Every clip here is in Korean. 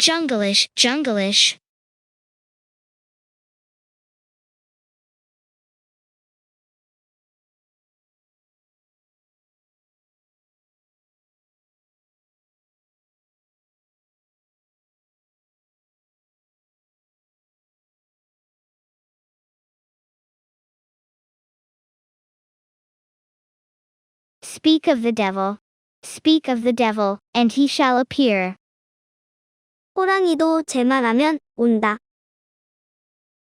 Jungleish, Jungleish. Speak of the devil. Speak of the devil, and he shall appear. 호랑이도 제 말하면 온다.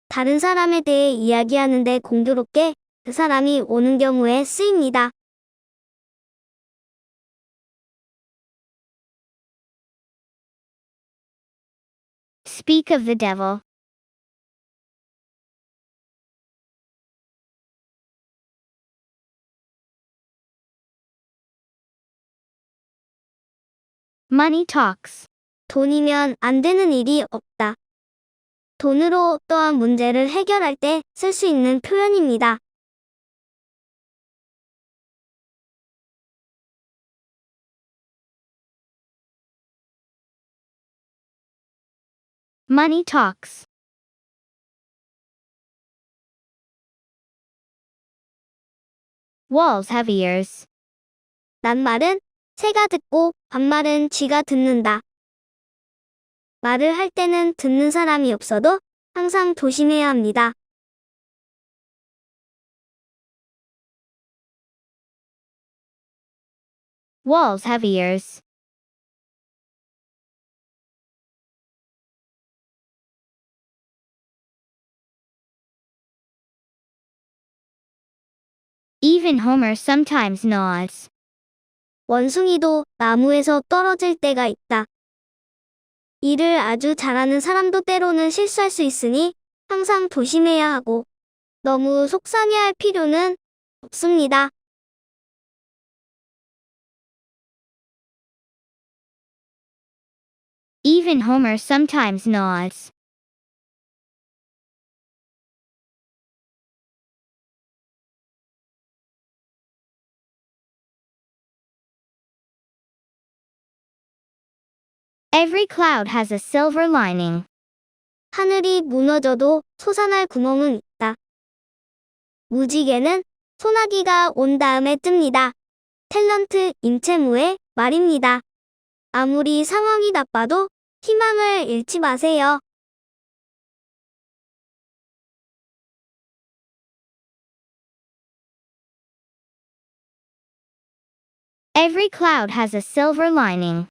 다른 사람에 대해 이야기하는데 공교롭게 그 사람이 오는 경우에 쓰입니다. Speak of the. Money talks. 돈이면 안 되는 일이 없다. 돈으로 어떠한 문제를 해결할 때 쓸 수 있는 표현입니다. Money talks. Walls have ears. 낱말은 새가 듣고 반말은 쥐가 듣는다. 말을 할 때는 듣는 사람이 없어도 항상 조심해야 합니다. Walls have ears. Even Homer sometimes nods. 원숭이도 나무에서 떨어질 때가 있다. 일을 아주 잘하는 사람도 때로는 실수할 수 있으니 항상 조심해야 하고 너무 속상해할 필요는 없습니다. Even sometimes nods. Every cloud has a silver lining. 하늘이 무너져도 솟아날 구멍은 있다. 무지개는 소나기가 온 다음에 뜹니다. 탤런트 임채무의 말입니다. 아무리 상황이 나빠도 희망을 잃지 마세요. Every cloud has a silver lining.